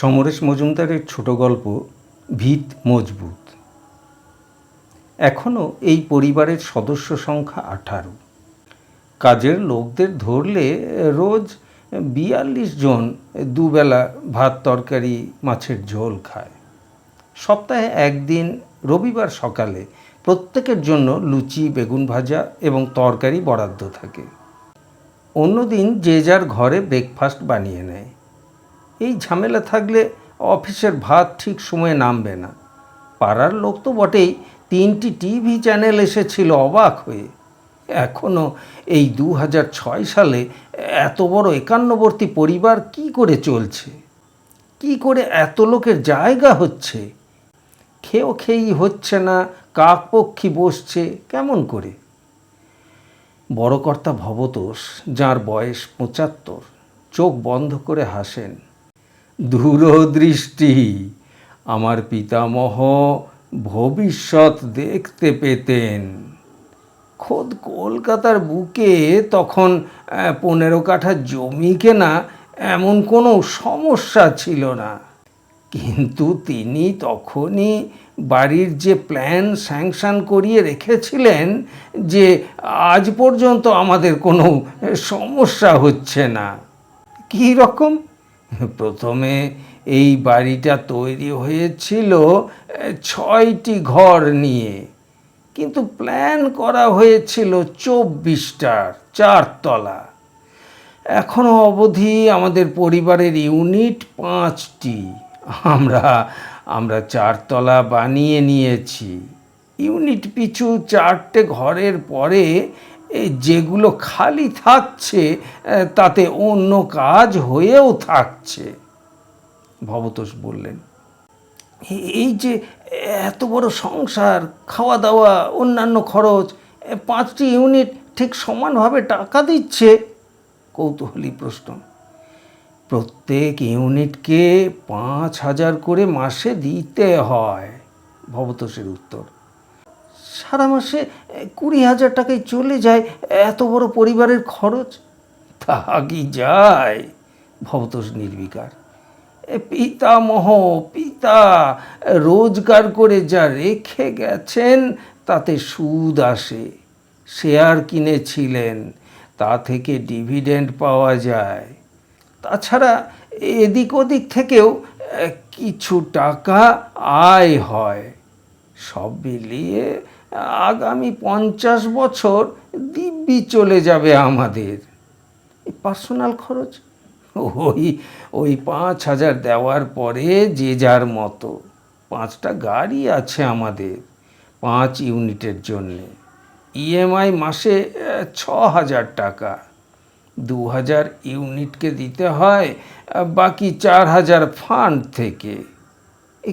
সমরেশ মজুমদারের ছোট গল্প ভিত মজবুত। এখনও এই পরিবারের সদস্য সংখ্যা আঠারো। কাজের লোকদের ধরলে রোজ বিয়াল্লিশ জন দুবেলা ভাত, তরকারি, মাছের ঝোল খায়। সপ্তাহে একদিন রবিবার সকালে প্রত্যেকের জন্য লুচি, বেগুন ভাজা এবং তরকারি বরাদ্দ থাকে। অন্যদিন যে যার ঘরে ব্রেকফাস্ট বানিয়ে নেয়। এই ঝামেলা থাকলে অফিসের ভাত ঠিক সময়ে নামবে না। পাড়ার লোক তো বটেই, তিনটি টিভি চ্যানেল এসেছিল অবাক হয়ে। এখনও এই দু হাজার ছয় সালে এত বড় একান্নবর্তী পরিবার কি করে চলছে? কি করে এত লোকের জায়গা হচ্ছে? খেয়েও খেয়েই হচ্ছে না, কাকপক্ষী বসছে, কেমন করে? বড় কর্তা ভবতোষ, যার বয়স পঁচাত্তর, চোখ বন্ধ করে হাসেন। দূরদৃষ্টি। আমার পিতামহ ভবিষ্যৎ দেখতে পেতেন। খোদ কলকাতার বুকে তখন পনেরো কাঠা জমি কেনা এমন কোনো সমস্যা ছিল না। কিন্তু তিনি তখনই বাড়ির যে প্ল্যান স্যাংশন করিয়ে রেখেছিলেন যে আজ পর্যন্ত আমাদের কোনো সমস্যা হচ্ছে না। কী রকম? প্রথমে এই বাড়িটা তৈরি হয়েছিল ছয়টি ঘর নিয়ে। কিন্তু প্ল্যান করা হয়েছিল চব্বিশটার চারতলা। এখনও অবধি আমাদের পরিবারের ইউনিট পাঁচটি। আমরা আমরা চারতলা বানিয়ে নিয়েছি। ইউনিট পিছু চারটে ঘরের পরে যেগুলো খালি থাকছে তাতে অন্য কাজ হয়েও থাকছে। ভবতোষ বললেন এই যে এত বড় সংসার খাওয়া দাওয়া অন্যান্য খরচ পাঁচটি ইউনিট ঠিক সমানভাবে টাকা দিচ্ছে? কৌতূহলী প্রশ্ন, প্রত্যেক ইউনিটকে পাঁচ হাজার করে মাসে দিতে হয়। ভবতোষের উত্তর সারা মাসে কুড়ি হাজার টাকায় চলে যায়, এত বড় পরিবারের খরচ? তা যায়? ভবতোষ নির্বিকার। পিতামহ, পিতা, রোজগার করে যা রেখে গেছেন, তাতে সুদ আসে। শেয়ার কিনেছিলেন, তা থেকে ডিভিডেন্ড পাওয়া যায়। তাছাড়া এদিক ওদিক থেকেও কিছু টাকা আয় হয়। সব মিলিয়ে আগামী পঞ্চাশ বছর দিব্যি চলে যাবে আমাদের। পার্সোনাল খরচ? ওই ওই পাঁচ হাজার দেওয়ার পরে যে যার মতো। পাঁচটা গাড়ি আছে আমাদের পাঁচ ইউনিটের জন্যে। ইএমআই মাসে ছ হাজার টাকা। দু হাজার ইউনিটকে দিতে হয় বাকি চার হাজার ফান্ড থেকে।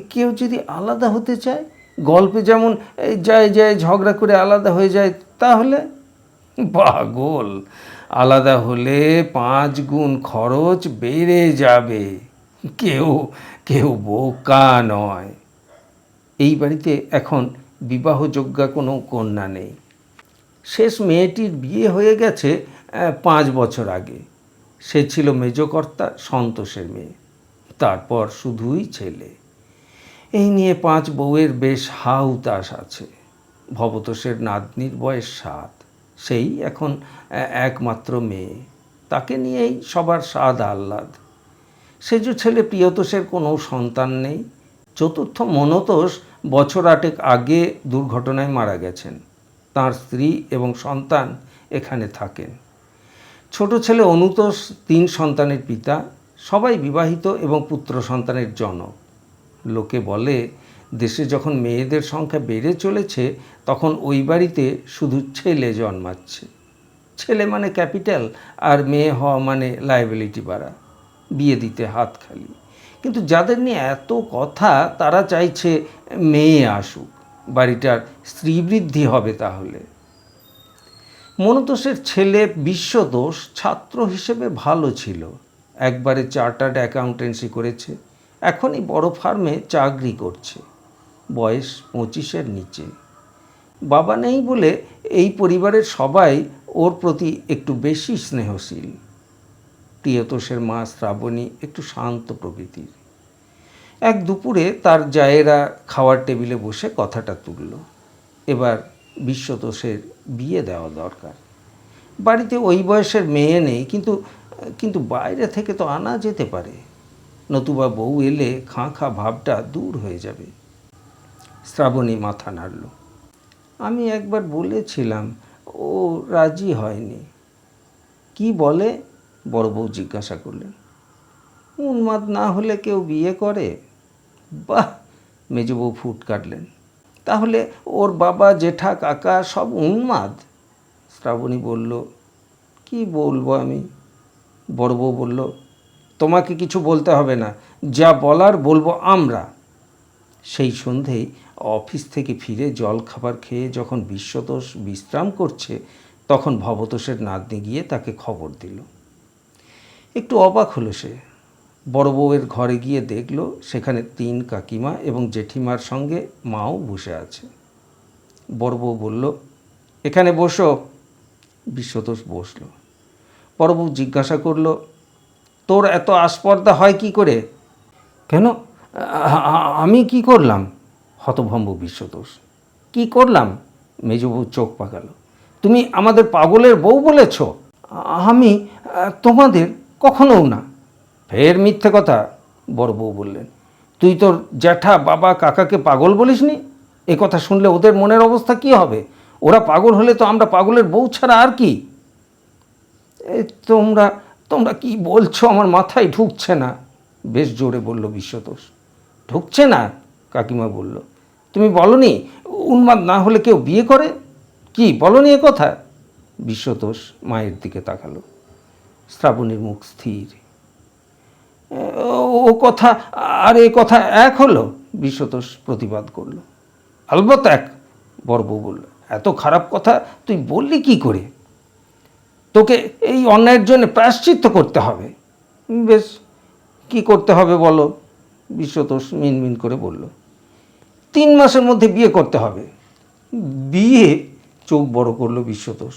কেউ যদি আলাদা হতে চায় গল্পে যেমন এই যায় যায় ঝগড়া করে আলাদা হয়ে যায়, তাহলে পাগল। আলাদা হলে পাঁচ গুণ খরচ বেড়ে যাবে। কেউ কেউ বোকা নয়। এই বাড়িতে এখন বিবাহযোগ্যা কোনো কন্যা নেই। শেষ মেয়েটির বিয়ে হয়ে গেছে পাঁচ বছর আগে। সে ছিল মেজকর্তা সন্তোষের মেয়ে। তারপর শুধুই ছেলে। এই নিয়ে পাঁচ বউয়ের বেশ হাউতাস আছে। ভবতোষের নাতনির বয়স সাত। সেই এখন একমাত্র মেয়ে। তাকে নিয়েই সবার স্বাদ আহ্লাদ। সেজ ছেলে প্রিয়তোষের কোনো সন্তান নেই। চতুর্থ মনতোষ বছর আটেক আগে দুর্ঘটনায় মারা গেছেন। তার স্ত্রী এবং সন্তান এখানে থাকেন। ছোট ছেলে অনুতোষ তিন সন্তানের পিতা। সবাই বিবাহিত এবং পুত্র সন্তানের জনক। লোকে বলে, দেশে যখন মেয়েদের সংখ্যা বেড়ে চলেছে, তখন ওই বাড়িতে শুধু ছেলে জন্মাচ্ছে। ছেলে মানে ক্যাপিটাল, আর মেয়ে হওয়া মানে লাইবিলিটি বাড়া, বিয়ে দিতে হাত খালি। কিন্তু যাদের নিয়ে এত কথা, তারা চাইছে মেয়ে আসুক, বাড়িটার স্ত্রীবৃদ্ধি হবে তাহলে। মনতোষের ছেলে বিশ্বদোষ ছাত্র হিসেবে ভালো ছিল। একবারে চার্টার্ড অ্যাকাউন্টেন্সি করেছে। এখনই বড় ফার্মে চাকরি করছে। বয়স পঁচিশের নিচে। বাবা নেই বলে এই পরিবারের সবাই ওর প্রতি একটু বেশি স্নেহশীল। প্রিয়তোষের মা শ্রাবণী একটু শান্ত প্রকৃতির। এক দুপুরে তার জায়েরা খাওয়ার টেবিলে বসে কথাটা তুলল। এবার বিশ্বতোষের বিয়ে দেওয়া দরকার। বাড়িতে ওই বয়সের মেয়ে নেই, কিন্তু কিন্তু বাইরে থেকে তো আনা যেতে পারে। নতুবা বউ এলে খাঁ খাঁ ভাবটা দূর হয়ে যাবে। শ্রাবণী মাথা নাড়ল। আমি একবার বলেছিলাম, ও রাজি হয়নি। কি বলে? বড় বউ জিজ্ঞাসা করলেন। উন্মাদ না হলে কেউ বিয়ে করে? বাহ! মেজ বউ ফুট কাটলেন। তাহলে ওর বাবা, জেঠা, কাকা সব উন্মাদ? শ্রাবণী বলল, কি বলব আমি? বড় বউ বলল তোমাকে কিছু বলতে হবে না। যা বলার বলব আমরা। সেই সন্ধেই অফিস থেকে ফিরে জল খাবার খেয়ে যখন বিশ্বতোষ বিশ্রাম করছে, তখন ভবতোষের নাতনি গিয়ে তাকে খবর দিল। একটু অবাক হলো সে। বড় বউয়ের ঘরে গিয়ে দেখল সেখানে তিন কাকিমা এবং জেঠিমার সঙ্গে মাও বসে আছে। বড় বউ বলল, এখানে বসো। বিশ্বতোষ বসল। বড় বউ জিজ্ঞাসা করল তোর এত আস্পর্ধা হয় কি করে? কেন? আমি কি করলাম? হতভম্ব বিশ্বতোষ কি করলাম? মেজবউ চোখ পাকালো। তুমি আমাদের পাগলের বউ বলেছ? আমি, তোমাদের কখনোও না। ফের মিথ্যে কথা, বড় বউ বললেন। তুই তোর জ্যাঠা বাবা কাকাকে পাগল বলিসনি? এ কথা শুনলে ওদের মনের অবস্থা কি হবে? ওরা পাগল হলে তো আমরা পাগলের বউ ছাড়া আর কি? তোমরা তোমরা কি বলছো? আমার মাথায় ঢুকছে না। বেশ জোরে বলল বিশ্বতোষ। ঢুকছে না? কাকিমা বলল। তুমি বলনি, উন্মাদ না হলে কেউ বিয়ে করে? কি, বলনি এ কথা? বিশ্বতোষ মায়ের দিকে তাকালো। শ্রাবণীর মুখ স্থির। ও- কথা, আর এ কথা এক হলো? বিশ্বতোষ প্রতিবাদ করল। আলবত এক বর্ব বলল, এত খারাপ কথা তুই বললি কি করে? তোকে এই অন্যায়ের জন্য প্রায়শ্চিত্ত করতে হবে। বেশ, কি করতে হবে বলো? বিশ্বতোষ মিনমিন করে বলল। তিন মাসের মধ্যে বিয়ে করতে হবে। বিয়ে? চোখ বড় করল বিশ্বতোষ।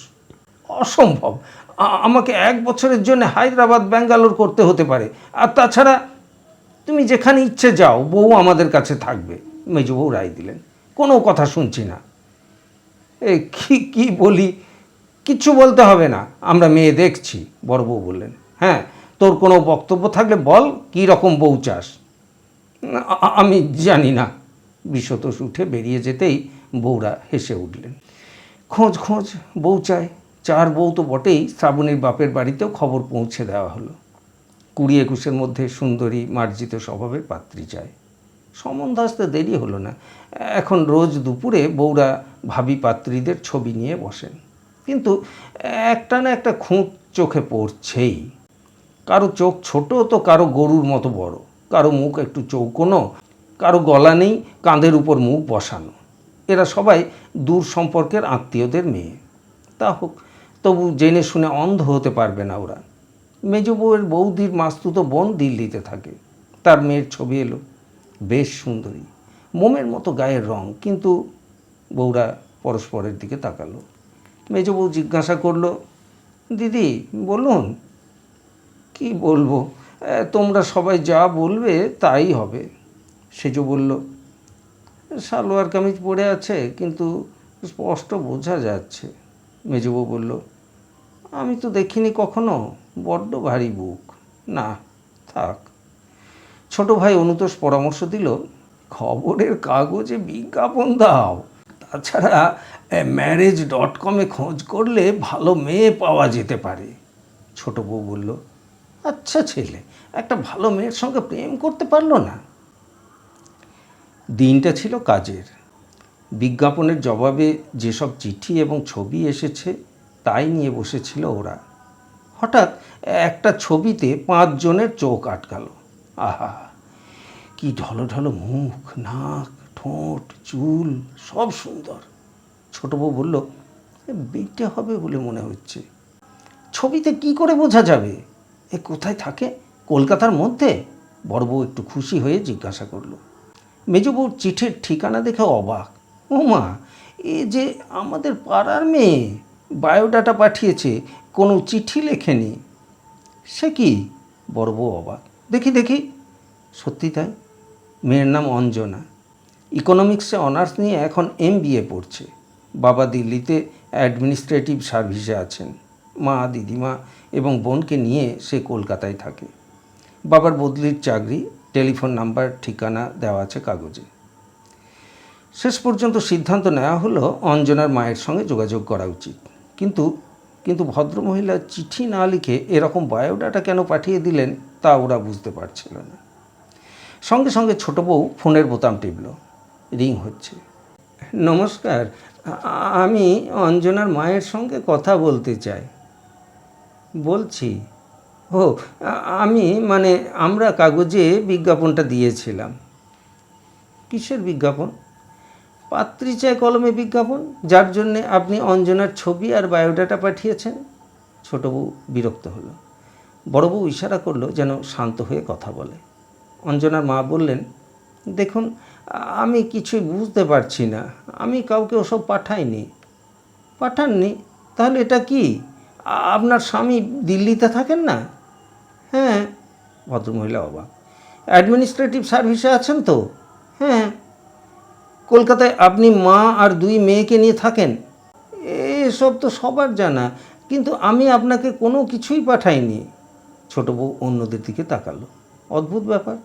অসম্ভব। আমাকে এক বছরের জন্য হায়দ্রাবাদ, ব্যাঙ্গালোর করতে হতে পারে। আর তাছাড়া তুমি যেখানে ইচ্ছে যাও, বউ আমাদের কাছে থাকবে মেজো বউ রায় দিলেন। কোনো কথা শুনছি না। এ, কি কি বলি? কিচ্ছু বলতে হবে না। আমরা মেয়ে দেখছি, বড় বউ বললেন। হ্যাঁ তোর কোনো বক্তব্য থাকলে বল, কী রকম বউ চাস? আমি জানি না। বিশ্বতোষ উঠে বেরিয়ে যেতেই বউরা হেসে উঠলেন। খোঁজ খোঁজ, বউ চায়। চার বউ তো বটেই, শ্রাবণীর বাপের বাড়িতেও খবর পৌঁছে দেওয়া হলো। কুড়ি একুশের মধ্যে সুন্দরী মার্জিত স্বভাবের পাত্রী চায়। সম্বন্ধ আসতে দেরি হলো না। এখন রোজ দুপুরে বউরা ভাবি পাত্রীদের ছবি নিয়ে বসেন। কিন্তু একটা না একটা খুঁত চোখে পড়ছেই। কারও চোখ ছোট তো কারও গরুর মতো বড়। কারও মুখ একটু চৌকোনো, কারও গলা নেই, কাঁধের উপর মুখ বসানো। এরা সবাই দূর সম্পর্কের আত্মীয়দের মেয়ে। তা হোক, তবু জেনে শুনে অন্ধ হতে পারবে না ওরা। মেজ বউয়ের বৌদির মাস্তুত বোন দিল্লিতে থাকে। তার মেয়ের ছবি এলো। বেশ সুন্দরী। মোমের মতো গায়ের রং, কিন্তু বউরা পরস্পরের দিকে তাকালো। মেজ বউ জিজ্ঞাসা করল, দিদি, বলুন, কি বলব? তোমরা সবাই যা বলবে তাই হবে। সেজ বলল, সালোয়ার কামিজ পরে আছে, কিন্তু স্পষ্ট বোঝা যাচ্ছে। মেজবউ বলল, আমি তো দেখিনি কখনো, বড্ড ভারী বুক। না, থাক। ছোট ভাই অনুতোষ পরামর্শ দিল, খবরের কাগজে বিজ্ঞাপন দাও। তাছাড়া ম্যারেজ ডট কমে খোঁজ করলে ভালো মেয়ে পাওয়া যেতে পারে। ছোট বউ বলল আচ্ছা ছেলে, একটা ভালো মেয়ের সঙ্গে প্রেম করতে পারল না? দিনটা ছিল কাজের। বিজ্ঞাপনের জবাবে যেসব চিঠি এবং ছবি এসেছে, তাই নিয়ে বসেছিল ওরা। হঠাৎ একটা ছবিতে পাঁচজনের চোখ আটকালো। আহা! কি ঢলো ঢলো মুখ, নাক, ঠোঁট, চুল, সব সুন্দর। ছোট বউ বলল, "এ, বেটে হবে বলে মনে হচ্ছে। ছবিতে কি করে বোঝা যাবে? এ কোথায় থাকে? কলকাতার মধ্যে? বড় বউ একটু খুশি হয়ে জিজ্ঞাসা করল। মেজবউর চিঠির ঠিকানা দেখে অবাক। ও মা, এ যে আমাদের পাড়ার মেয়ে, বায়োডাটা পাঠিয়েছে, কোনো চিঠি লেখেনি। সে কি? বড় বউ অবাক। দেখি দেখি। সত্যি তাই? মেয়ের নাম অঞ্জনা। ইকোনমিক্সে অনার্স নিয়ে এখন এম পড়ছে। বাবা দিল্লিতে অ্যাডমিনিস্ট্রেটিভ সার্ভিসে আছেন। মা, দিদিমা এবং বোনকে নিয়ে সে কলকাতায় থাকে। বাবার বদলির চাকরি, টেলিফোন নাম্বার, ঠিকানা দেওয়া আছে কাগজে। শেষ পর্যন্ত সিদ্ধান্ত নেওয়া হলো অঞ্জনার মায়ের সঙ্গে যোগাযোগ করা উচিত। কিন্তু কিন্তু ভদ্রমহিলা চিঠি না লিখে এরকম বায়োডাটা কেন পাঠিয়ে দিলেন তা ওরা বুঝতে পারছিল না। সঙ্গে সঙ্গে ছোট বউ ফোনের বোতাম টিপল। রিং হচ্ছে। নমস্কার আমি অঞ্জনার মায়ের সঙ্গে কথা বলতে চাই। বলছি, ও, আমি মানে আমরা কাগজে বিজ্ঞাপনটা দিয়েছিলাম। কিসের বিজ্ঞাপন? পাত্রী চায় কলমে বিজ্ঞাপন, যার জন্যে আপনি অঞ্জনার ছবি আর বায়োডাটা পাঠিয়েছেন। ছোট বউ বিরক্ত হলো। বড় বউ ইশারা করল যেন শান্ত হয়ে কথা বলে। অঞ্জনার মা বললেন, দেখুন আমি কিছুই বুঝতে পারছি না। আমি কাউকে ওসব পাঠাইনি। পাঠাননি? তাহলে এটা কি? আপনার স্বামী দিল্লিতে থাকেন না? হ্যাঁ। ভদ্রমহিলা অবাক। অ্যাডমিনিস্ট্রেটিভ সার্ভিসে আছেন তো? হ্যাঁ। কলকাতায় আপনি মা আর দুই মেয়েকে নিয়ে থাকেন? এসব তো সবার জানা। কিন্তু আমি আপনাকে কোনো কিছুই পাঠাইনি। ছোটো বউ অন্যদের দিকে তাকালো। অদ্ভুত ব্যাপার।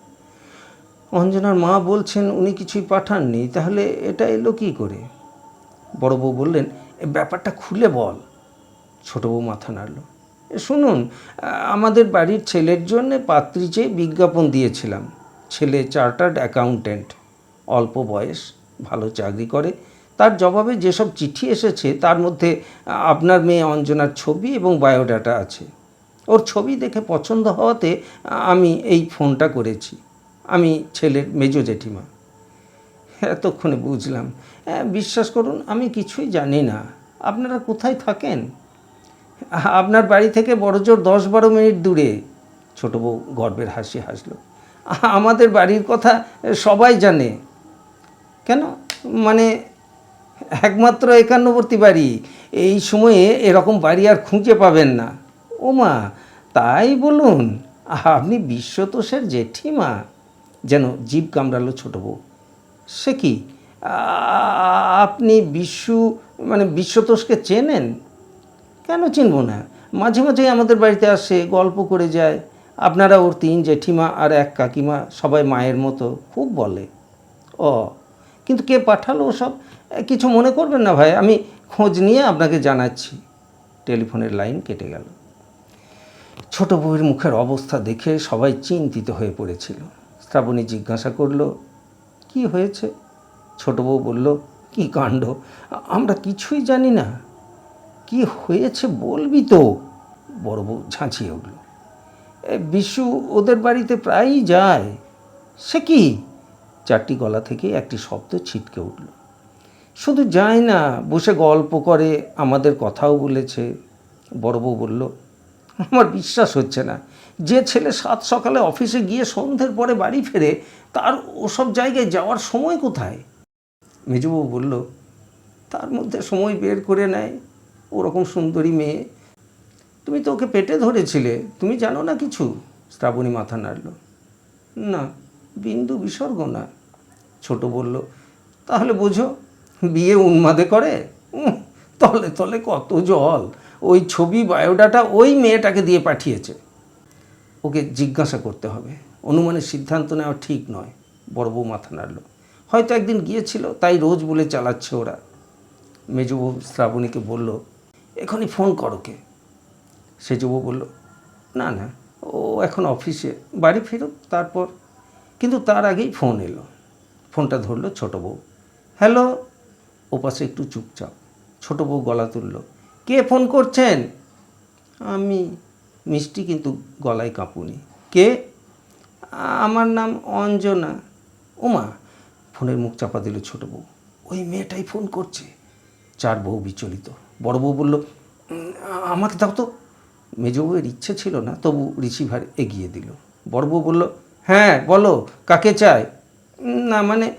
অঞ্জনার মা বলছেন, উনি কিছুই পাঠাননি, তাহলে এটা এলো কী করে? বড় বউ বললেন, "এ ব্যাপারটা খুলে বল। ছোট বউ মাথা নাড়ল, "এ শুনুন, আমাদের বাড়ির ছেলের জন্য পাত্রী চেয়ে বিজ্ঞাপন দিয়েছিলাম। ছেলে চার্টার্ড অ্যাকাউন্ট্যান্ট, অল্প বয়স, ভালো চাকরি করে। তার জবাবে যেসব চিঠি এসেছে, তার মধ্যে আপনার মেয়ে অঞ্জনার ছবি এবং বায়োডাটা আছে। ওর ছবি দেখে পছন্দ হওয়াতে আমি এই ফোনটা করেছি। আমি ছেলের মেজো জেঠিমা। এতক্ষণে বুঝলাম। হ্যাঁ, বিশ্বাস করুন আমি কিছুই জানি না। আপনারা কোথায় থাকেন? আপনার বাড়ি থেকে বড়জোর দশ বারো মিনিট দূরে। ছোটো বউ গর্বের হাসি হাসলো। আমাদের বাড়ির কথা সবাই জানে। কেন? মানে একমাত্র একান্নবর্তী বাড়ি। এই সময়ে এরকম বাড়ি আর খুঁজে পাবেন না। ও মা তাই বলুন আপনি বিশ্বতোষের জেঠিমা। যেন জীব কামড়ালো ছোট বউ। সে কি? আপনি বিশ্বু মানে বিশ্বতোষকে চেনেন? কেন চিনব না? মাঝে মাঝে আমাদের বাড়িতে আসে গল্প করে যায়। আপনারা ওর তিন জেঠিমা আর এক কাকিমা সবাই মায়ের মতো খুব বলে। ও কিন্তু কে পাঠালো ওসব? এ, কিছু মনে করবেন না ভাই আমি খোঁজ নিয়ে আপনাকে জানাচ্ছি। টেলিফোনের লাইন কেটে গেল। ছোট বউয়ের মুখের অবস্থা দেখে সবাই চিন্তিত হয়ে পড়েছিল। শ্রাবণী জিজ্ঞাসা করল, কি হয়েছে? ছোট বউ বলল, কি কাণ্ড? আমরা কিছুই জানি না। কি হয়েছে বলবি তো? বড় বউ ঝাঁঝিয়ে উঠল বিশু ওদের বাড়িতে প্রায়ই যায়। সে কি? চারটি গলা থেকে একটি শব্দ ছিটকে উঠল, শুধু যায় না, বসে গল্প করে, আমাদের কথাও বলেছে। বড় বউ বলল আমার বিশ্বাস হচ্ছে না। যে ছেলে সাত সকালে অফিসে গিয়ে সন্ধ্যের পরে বাড়ি ফেরে, তার ওসব জায়গায় যাওয়ার সময় কোথায়? মেজবউ বলল, তার মধ্যে সময় বের করে নেয় ওরকম সুন্দরী মেয়ে। তুমি তো ওকে পেটে ধরেছিলে, তুমি জানো না কিছু? শ্রাবণী মাথা নাড়ল। না, বিন্দু বিসর্গ না। ছোট বলল, তাহলে বোঝো, বিয়ে উন্মাদে করে? তলে তলে কত জল। ওই ছবি বায়োডাটা ওই মেয়েটাকে দিয়ে পাঠিয়েছে। ওকে জিজ্ঞাসা করতে হবে। অনুমানের সিদ্ধান্ত নেওয়া ঠিক নয়। বড় বউ মাথা নাড়ল। হয়তো একদিন গিয়েছিল, তাই রোজ বলে চালাচ্ছে ওরা। মেজবউ শ্রাবণীকে বলল, এখনই ফোন করো কে সেজবউ বলল, না না, ও এখন অফিসে, বাড়ি ফেরত তারপর। কিন্তু তার আগেই ফোন এলো। ফোনটা ধরলো ছোটো বউ। হ্যালো? ওপাশে একটু চুপচাপ ছোটো বউ গলা তুলল। কে ফোন করছেন? আমি। মিষ্টি কিন্তু গলায় কাঁপুনি। কে? আমার নাম অঞ্জনা। ওমা ফোনের মুখ চাপা দিল ছোট বউ। ওই মেয়েটাই ফোন করছে। চার বউ বিচলিত। বড় বউ বলল "উম, আমাকে দাও তো। মেজ বউয়ের ইচ্ছে ছিল না তবু রিসিভার এগিয়ে দিল। বড় বউ বলল হ্যাঁ বলো কাকে চায় না মানে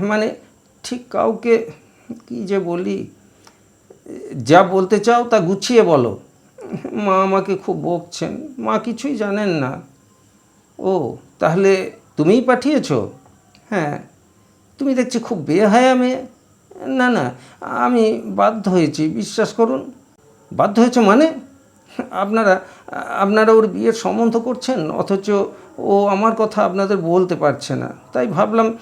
মানে ঠিক কাউকে কি যে বলি? যা বলতে চাও তা গুছিয়ে বলো। মা আমাকে খুব বকছেন। মা কিছুই জানেন না। ও, তাহলে তুমিই পাঠিয়েছ? হ্যাঁ। তুমি দেখছি খুব বেহায়া মেয়ে। না না, আমি বাধ্য হয়েছি, বিশ্বাস করুন। বাধ্য হয়েছে মানে? আপনারা আপনারা ওর বিয়ের সম্বন্ধ করছেন, অথচ ও আমার কথা আপনাদের বলতে পারছে না। তাই ভাবলাম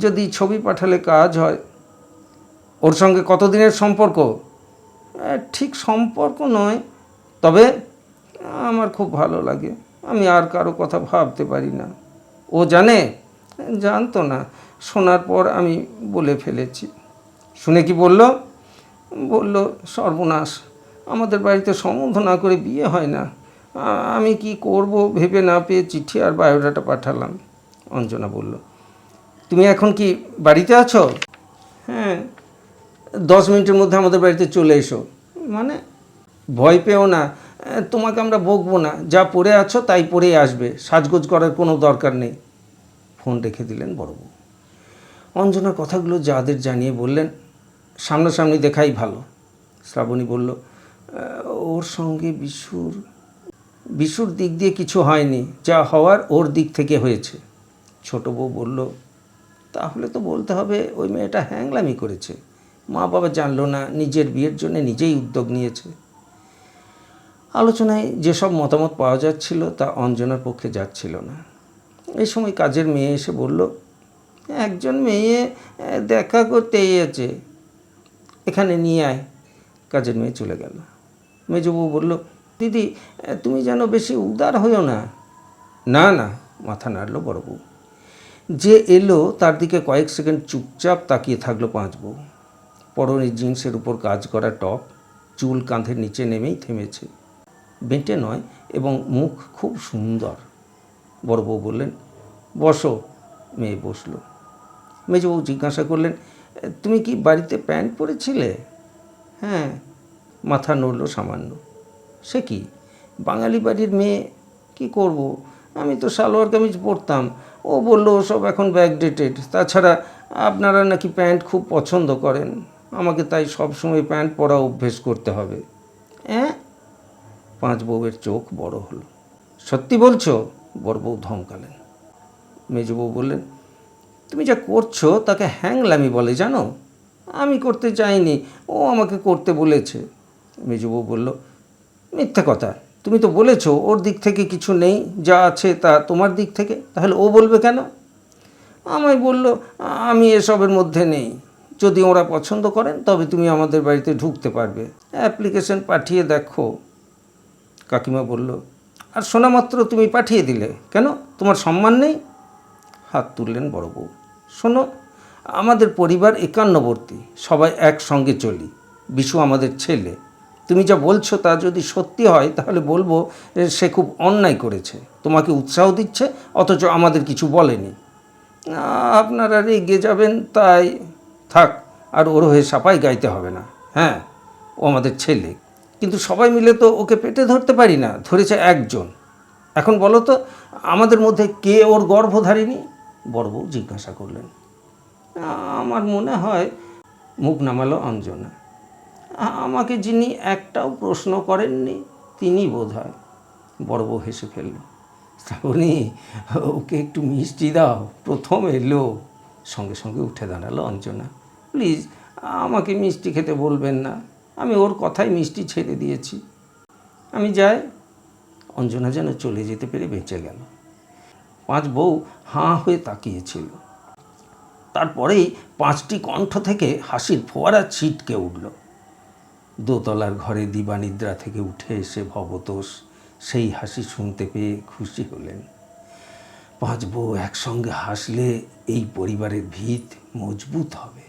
যদি ছবি পাঠালে কাজ হয়। ওর সঙ্গে কতদিনের সম্পর্ক? ঠিক সম্পর্ক নয়। তবে আমার খুব ভালো লাগে। আমি আর কারও কথা ভাবতে পারি না। ও জানে? জানতো না। শোনার পর আমি বলে ফেলেছি। শুনে কি বলল? বলল, সর্বনাশ। আমাদের বাড়িতে সম্বন্ধ না করে বিয়ে হয় না। আমি কি করব ভেবে না পেয়ে চিঠি আর বায়োডাটা পাঠালাম। অঞ্জনা বলল, তুমি এখন কি বাড়িতে আছো? হ্যাঁ। দশ মিনিটের মধ্যে আমাদের বাড়িতে চলে এসো। মানে ভয় পেও না। তোমাকে আমরা বকবো না। যা পড়ে আছো তাই পরেই আসবে। সাজগোজ করার কোনো দরকার নেই। ফোন রেখে দিলেন বড়বু অঞ্জনার কথাগুলো যাদের জানিয়ে বললেন, সামনাসামনি দেখাই ভালো। শ্রাবণী বলল ওর সঙ্গে বিশুর বিশুর দিক দিয়ে কিছু হয়নি। যা হওয়ার ওর দিক থেকে হয়েছে। ছোট বউ বলল, তাহলে তো বলতে হবে ওই মেয়েটা হ্যাংলামি করেছে। মা বাবা জানলো না, নিজের বিয়ের জন্য নিজেই উদ্যোগ নিয়েছে। আলোচনায় যেসব মতামত পাওয়া যাচ্ছিল তা অঞ্জনার পক্ষে যাচ্ছিল না। এই সময় কাজের মেয়ে এসে বলল, একজন মেয়ে দেখা করতে এসেছে। এখানে নিয়ে আয়। কাজের মেয়ে চলে গেল। মেজবউ বলল, দিদি তুমি যেন বেশি উদার হইও না। না না, মাথা নাড়লো বড় বউ। যে এলো তার দিকে কয়েক সেকেন্ড চুপচাপ তাকিয়ে থাকল পাঁচ বউ। পরনের জিন্সের উপর কাজ করা টপ, চুল কাঁধের নিচে নেমেই থেমেছে। বেঁটে নয় এবং মুখ খুব সুন্দর। বড় বউ বললেন, বসো। মেয়ে বসল। মেজবউ জিজ্ঞাসা করলেন, তুমি কি বাড়িতে প্যান্ট পরেছিলে? হ্যাঁ। মাথা নড়ল সামান্য। সে কি? বাঙালি বাড়ির মেয়ে? কি করব? আমি তো সালোয়ার কামিজ পরতাম। ও বলল, সব এখন ব্যাকডেটেড তাছাড়া আপনারা নাকি প্যান্ট খুব পছন্দ করেন। আমাকে তাই সব সময় প্যান্ট পরা অভ্যেস করতে হবে। হ্যাঁ পাঁচ বউয়ের চোখ বড় হলো। সত্যি বলছো? বড় বউ ধমকালেন। মেজ বউ বললেন, তুমি যা করছ তাকে হ্যাংলামি বলে, জানো? আমি করতে চাইনি, ও আমাকে করতে বলেছে। মেজবউ বলল, মিথ্যা কথা, তুমি তো বলেছ, ওর দিক থেকে কিছু নেই, যা আছে তা তোমার দিক থেকে, তাহলে ও বলবে কেন? আমায় বলল, আমি এসবের মধ্যে নেই। যদি ওরা পছন্দ করেন, তবে তুমি আমাদের বাড়িতে ঢুকতে পারবে। অ্যাপ্লিকেশন পাঠিয়ে দেখো। কাকিমা বলল, আর শোনা মাত্র তুমি পাঠিয়ে দিলে। কেন? তোমার সম্মান নেই? হাত তুললেন বড় বউ। শোনো, আমাদের পরিবার একান্নবর্তী। সবাই একসঙ্গে চলি। বিশু আমাদের ছেলে। তুমি যা বলছো তা যদি সত্যি হয়, তাহলে বলব সে খুব অন্যায় করেছে। তোমাকে উৎসাহ দিচ্ছে, অথচ আমাদের কিছু বলেনি। আপনারা রেগে যাবেন, তাই থাক, আর ওর হয়ে সাপাই গাইতে হবে না। হ্যাঁ ও আমাদের ছেলে। কিন্তু সবাই মিলে তো ওকে পেটে ধরতে পারি না, ধরেছে একজন। এখন বলো তো, আমাদের মধ্যে কে ওর গর্ভধারিণী? বড় বউ জিজ্ঞাসা করলেন। আমার মনে হয় মুখ নামালো অঞ্জনা। আমাকে যিনি একটাও প্রশ্ন করেননি, তিনি বোধ হয় বড় বউ হেসে ফেলল, শ্রাবণী, ওকে একটু মিষ্টি দাও, প্রথম এলো। সঙ্গে সঙ্গে উঠে দাঁড়াল অঞ্জনা। প্লিজ, আমাকে মিষ্টি খেতে বলবেন না। আমি ওর কথাই মিষ্টি ছেড়ে দিয়েছি। আমি যাই। অঞ্জনা যেন চলে যেতে পেরে বেঁচে গেল। পাঁচ বউ হাঁ হয়ে তাকিয়েছিল। তারপরেই পাঁচটি কণ্ঠ থেকে হাসির ফোয়ারা ছিটকে উঠল। দোতলার ঘরে দিবানিদ্রা থেকে উঠে এসে ভবতোষ সেই হাসি শুনতে পেয়ে খুশি হলেন। পাঁচ বউ একসঙ্গে হাসলে এই পরিবারের ভিত মজবুত হবে।